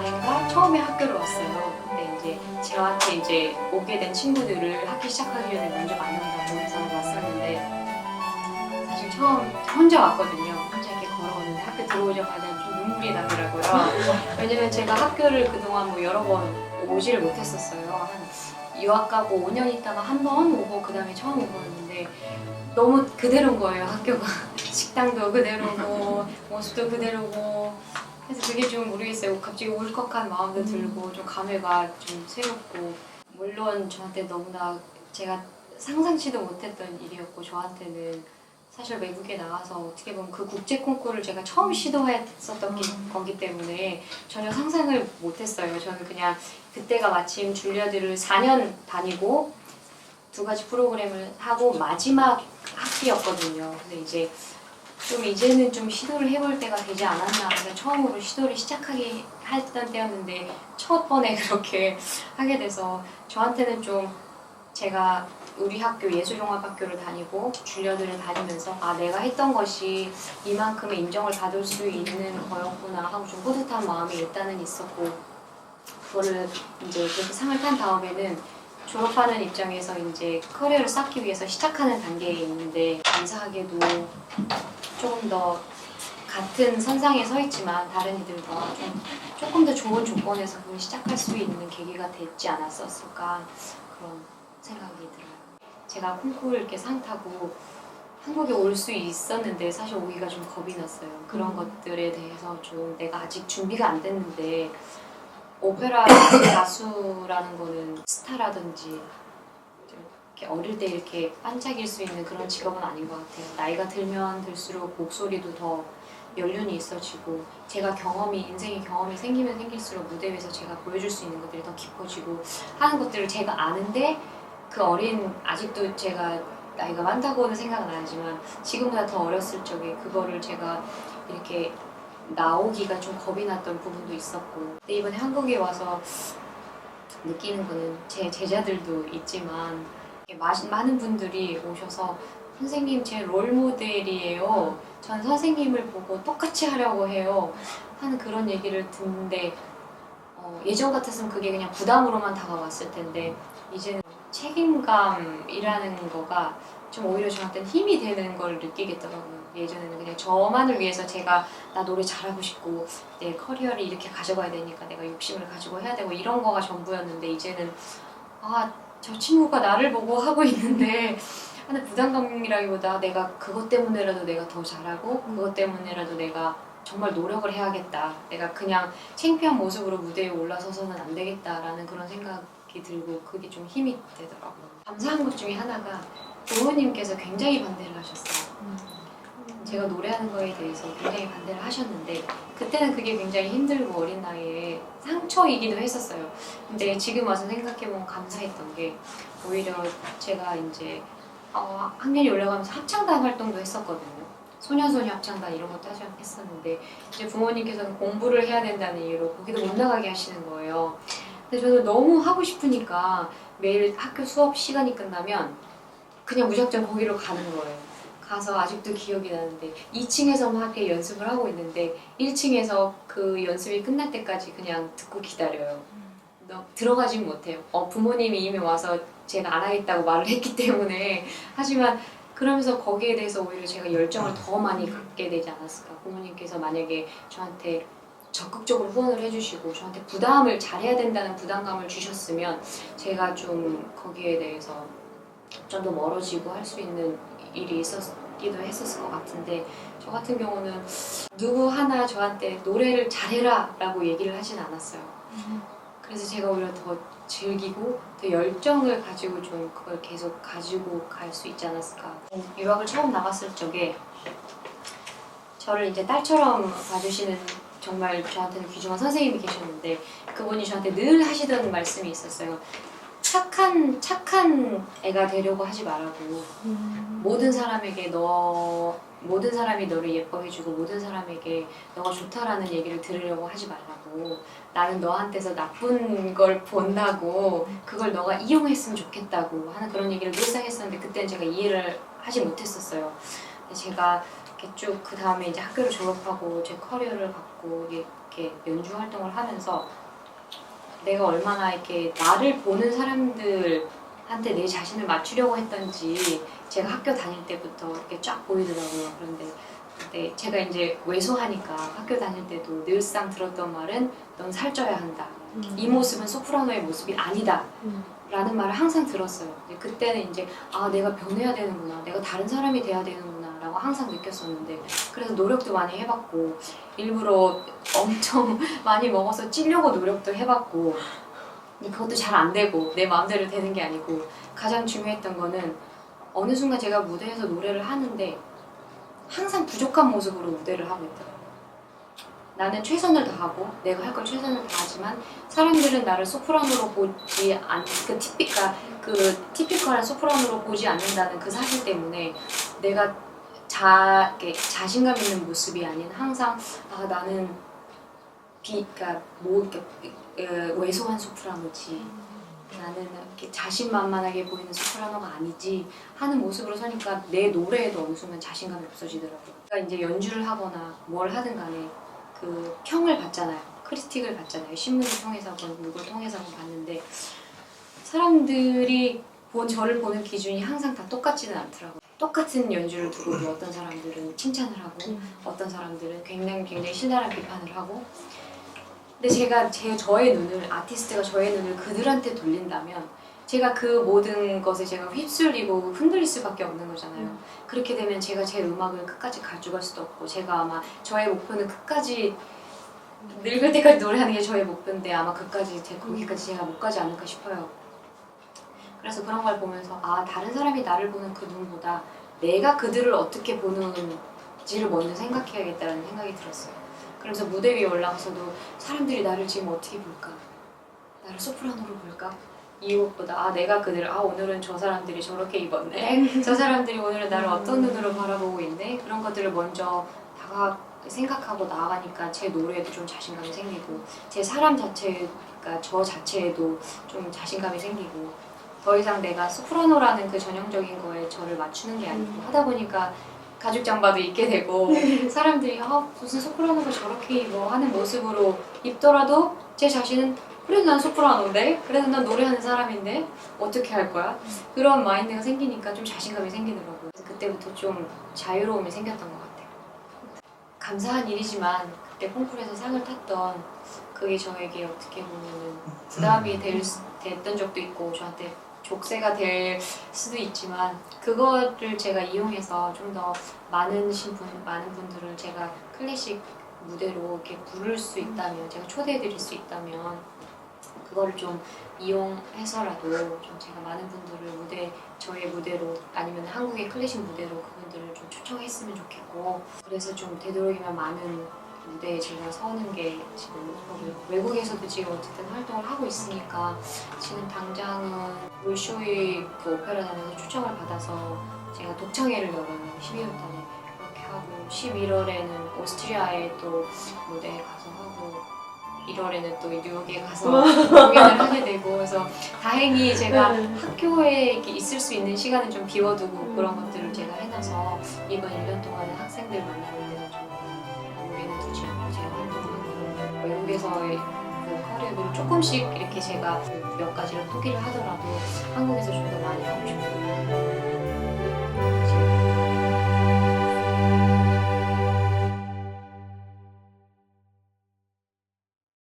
말인가 처음에 학교를 왔어요. 근데 이제 저한테 이제 오게 된 친구들을 학기 시작하기 전에 먼저 만난다고 해서 왔었는데 사실 처음 혼자 왔거든요. 혼자 이렇게 걸어오는데 학교 들어오자마자 좀 눈물이 나더라고요. 왜냐면 제가 학교를 그동안 뭐 여러 번 오지를 못했었어요. 한 유학 가고 5년 있다가 한 번 오고 그 다음에 처음 온 거였는데 너무 그대로인 거예요 학교가 식당도 그대로고 모습도 그대로고 그래서 그게 좀 모르겠어요 갑자기 울컥한 마음도 들고 좀 감회가 좀 새롭고 물론 저한테 너무나 제가 상상치도 못했던 일이었고 저한테는 사실 외국에 나가서 어떻게 보면 그 국제 콩쿠르를 제가 처음 시도했었던 기- 거기 때문에 전혀 상상을 못했어요. 저는 그냥 그때가 마침 줄리아드를 4년 다니고 두 가지 프로그램을 하고 마지막 학기였거든요. 근데 이제 좀 이제는 좀 시도를 해볼 때가 되지 않았나. 그래서 처음으로 시도를 시작하게 했던 때였는데 첫 번에 그렇게 하게 돼서 저한테는 좀 제가 우리 학교 예술종합학교를 다니고 줄리아드를 다니면서 아 내가 했던 것이 이만큼의 인정을 받을 수 있는 거였구나 하고 좀 뿌듯한 마음이 일단은 있었고 그거를 이제 그렇게 상을 탄 다음에는 졸업하는 입장에서 이제 커리어를 쌓기 위해서 시작하는 단계에 있는데 감사하게도 조금 더 같은 선상에 서 있지만 다른 이들과 좀 조금 더 좋은 조건에서 그걸 시작할 수 있는 계기가 됐지 않았었을까 그런 생각이 들어요. 제가 콩쿠르 이렇게 상 타고 한국에 올 수 있었는데 사실 오기가 좀 겁이 났어요. 그런 음. 것들에 대해서 좀 내가 아직 준비가 안 됐는데 오페라 가수라는 거는 스타라든지 좀 이렇게 어릴 때 이렇게 반짝일 수 있는 그런 직업은 아닌 것 같아요. 나이가 들면 들수록 목소리도 더 연륜이 있어지고 제가 경험이 인생의 경험이 생기면 생길수록 무대 위에서 제가 보여줄 수 있는 것들이 더 깊어지고 하는 것들을 제가 아는데 그 어린 아직도 제가 나이가 많다고는 생각은 안 하지만 지금보다 더 어렸을 적에 그거를 제가 이렇게 나오기가 좀 겁이 났던 부분도 있었고 근데 이번에 한국에 와서 느끼는 거는 제 제자들도 있지만 많은 분들이 오셔서 선생님 제 롤 모델이에요. 전 선생님을 보고 똑같이 하려고 해요. 하는 그런 얘기를 듣는데 어, 예전 같았으면 그게 그냥 부담으로만 다가왔을 텐데 이제는 책임감이라는 거가 좀 오히려 저한테는 힘이 되는 걸 느끼겠더라고요. 예전에는 그냥 저만을 위해서 제가 나 노래 잘하고 싶고 내 커리어를 이렇게 가져가야 되니까 내가 욕심을 가지고 해야 되고 이런 거가 전부였는데 이제는 아 저 친구가 나를 보고 하고 있는데 하는 부담감이라기보다 내가 그것 때문에라도 내가 더 잘하고 그것 때문에라도 내가 정말 노력을 해야겠다. 내가 그냥 창피한 모습으로 무대에 올라서서는 안 되겠다라는 그런 생각이 들고 그게 좀 힘이 되더라고요. 감사한 것 중에 하나가 부모님께서 굉장히 반대를 하셨어요. 제가 노래하는 거에 대해서 굉장히 반대를 하셨는데 그때는 그게 굉장히 힘들고 어린 나이에 상처이기도 했었어요. 근데 지금 와서 생각해보면 감사했던 게 오히려 제가 이제 어, 학년이 올라가면서 합창단 활동도 했었거든요. 소녀소녀 합창단 이런 것도 하지 했었는데 이제 부모님께서는 공부를 해야 된다는 이유로 거기도 못 나가게 하시는 거예요. 근데 저는 너무 하고 싶으니까 매일 학교 수업 시간이 끝나면 그냥 무작정 거기로 가는 거예요. 가서 아직도 기억이 나는데 2층에서 막 이렇게 연습을 하고 있는데 1층에서 그 연습이 끝날 때까지 그냥 듣고 기다려요. 너 들어가진 못해요. 어, 부모님이 이미 와서 제가 안 하겠다고 말을 했기 때문에 하지만 그러면서 거기에 대해서 오히려 제가 열정을 더 많이 갖게 되지 않았을까. 부모님께서 만약에 저한테 적극적으로 후원을 해주시고 저한테 부담을 잘해야 된다는 부담감을 주셨으면 제가 좀 거기에 대해서 좀 더 멀어지고 할 수 있는 일이 있었기도 했었을 것 같은데 저 같은 경우는 누구 하나 저한테 노래를 잘해라 라고 얘기를 하진 않았어요. 그래서 제가 오히려 더 즐기고 더 열정을 가지고 좀 그걸 계속 가지고 갈 수 있지 않았을까. 유학을 처음 나갔을 적에 저를 이제 딸처럼 봐주시는 정말 저한테는 귀중한 선생님이 계셨는데 그분이 저한테 늘 하시던 말씀이 있었어요. 착한 착한 애가 되려고 하지 말라고 모든 사람에게 너 모든 사람이 너를 예뻐해주고 모든 사람에게 너가 좋다라는 얘기를 들으려고 하지 말라고 나는 너한테서 나쁜 걸 본다고 그걸 너가 이용했으면 좋겠다고 하는 그런 얘기를 늘상 했었는데 그때는 제가 이해를 하지 못했었어요. 제가 이렇게 쭉 그 다음에 이제 학교를 졸업하고 제 커리어를 갖고 이렇게 연주 활동을 하면서 내가 얼마나 이렇게 나를 보는 사람들 한테 내 자신을 맞추려고 했던지 제가 학교 다닐 때부터 이렇게 쫙 보이더라고요. 그런데 그때 제가 이제 왜소하니까 학교 다닐 때도 늘상 들었던 말은 넌 살쪄야 한다. 이 모습은 소프라노의 모습이 아니다. 라는 말을 항상 들었어요. 그때는 이제 아 내가 변해야 되는구나, 내가 다른 사람이 돼야 되는구나라고 항상 느꼈었는데 그래서 노력도 많이 해봤고 일부러 엄청 많이 먹어서 찌려고 노력도 해봤고 그것도 잘 안 되고 내 마음대로 되는 게 아니고 가장 중요했던 거는 어느 순간 제가 무대에서 노래를 하는데 항상 부족한 모습으로 무대를 하고 있더라고요. 나는 최선을 다하고 내가 할 걸 최선을 다하지만 사람들은 나를 소프라노로 보지 않, 그 티피까 그 티피컬한 소프라노로 보지 않는다는 그 사실 때문에 내가 자 자신감 있는 모습이 아닌 항상 아 나는 비 그러니까 뭐 이렇게 어, 왜소한 소프라노지 나는 이렇게 자신만만하게 보이는 소프라노가 아니지 하는 모습으로 서니까 내 노래에도 어느 순간 자신감이 없어지더라고요. 그러니까 이제 연주를 하거나 뭘 하든 간에 그 평을 받잖아요. 크리틱을 받잖아요. 신문을 통해서건 누굴 통해서건 봤는데 사람들이 본 저를 보는 기준이 항상 다 똑같지는 않더라고요. 똑같은 연주를 두고 뭐 어떤 사람들은 칭찬을 하고 어떤 사람들은 굉장히 굉장히 신랄한 비판을 하고 근데 제가 제 저의 눈을 아티스트가 저의 눈을 그들한테 돌린다면 제가 그 모든 것에 제가 휩쓸리고 흔들릴 수밖에 없는 거잖아요. 그렇게 되면 제가 제 음악을 끝까지 가져갈 수도 없고 제가 아마 저의 목표는 끝까지 늙을 때까지 노래하는 게 저의 목표인데 아마 그까지 제 거기까지 제가 못 가지 않을까 싶어요. 그래서 그런 걸 보면서 아 다른 사람이 나를 보는 그 눈보다 내가 그들을 어떻게 보는지를 먼저 생각해야겠다는 생각이 들었어요. 그래서 무대 위에 올라가서도 사람들이 나를 지금 어떻게 볼까? 나를 소프라노로 볼까? 이것보다 아 내가 그들 아 오늘은 저 사람들이 저렇게 입었네. 저 사람들이 오늘은 나를 어떤 눈으로 바라보고 있네? 그런 것들을 먼저 다가 생각하고 나아가니까 제 노래에도 좀 자신감이 생기고 제 사람 자체가 저 자체에도 좀 자신감이 생기고 더 이상 내가 소프라노라는 그 전형적인 거에 저를 맞추는 게 아니고 하다 보니까 가죽 잠바도 입게 되고 사람들이 아 무슨 소프라노가 저렇게 입어 하는 모습으로 입더라도 제 자신은 그래도 난 소프라노인데 그래도 난 노래하는 사람인데 어떻게 할 거야? 그런 마인드가 생기니까 좀 자신감이 생기더라고요. 그때부터 좀 자유로움이 생겼던 것 같아요. 감사한 일이지만 그때 콩쿠르에서 상을 탔던 그게 저에게 어떻게 보면은 부담이 될, 수- 됐던 적도 있고 저한테 족쇄가 될 수도 있지만 그거를 제가 이용해서 좀 더 많은 신분 많은 분들을 제가 클래식 무대로 이렇게 부를 수 있다면 제가 초대해 드릴 수 있다면 그거를 좀 이용해서라도 좀 제가 많은 분들을 무대 저의 무대로 아니면 한국의 클래식 무대로 그분들을 좀 초청했으면 좋겠고 그래서 좀 되도록이면 많은 무대에 제가 서는 게 지금. 외국에서도 지금 어쨌든 활동을 하고 있으니까 지금 당장은 볼쇼이 그 오페라단에서 초청을 받아서 제가 독창회를 열어요. 12월 달에 그렇게 하고 11월에는 오스트리아에 또 무대에 가서 하고 1월에는 또 뉴욕에 가서 공연을 하게 되고 그래서 다행히 제가 학교에 이렇게 있을 수 있는 시간을 좀 비워두고 그런 것들을 제가 해놔서 이번 1년 동안은 학생들 만나는 데는 좀 외국에서의 그 커리어를 조금씩 이렇게 제가 몇 가지를 포기를 하더라도 한국에서 좀 더 많이 하고 싶어요.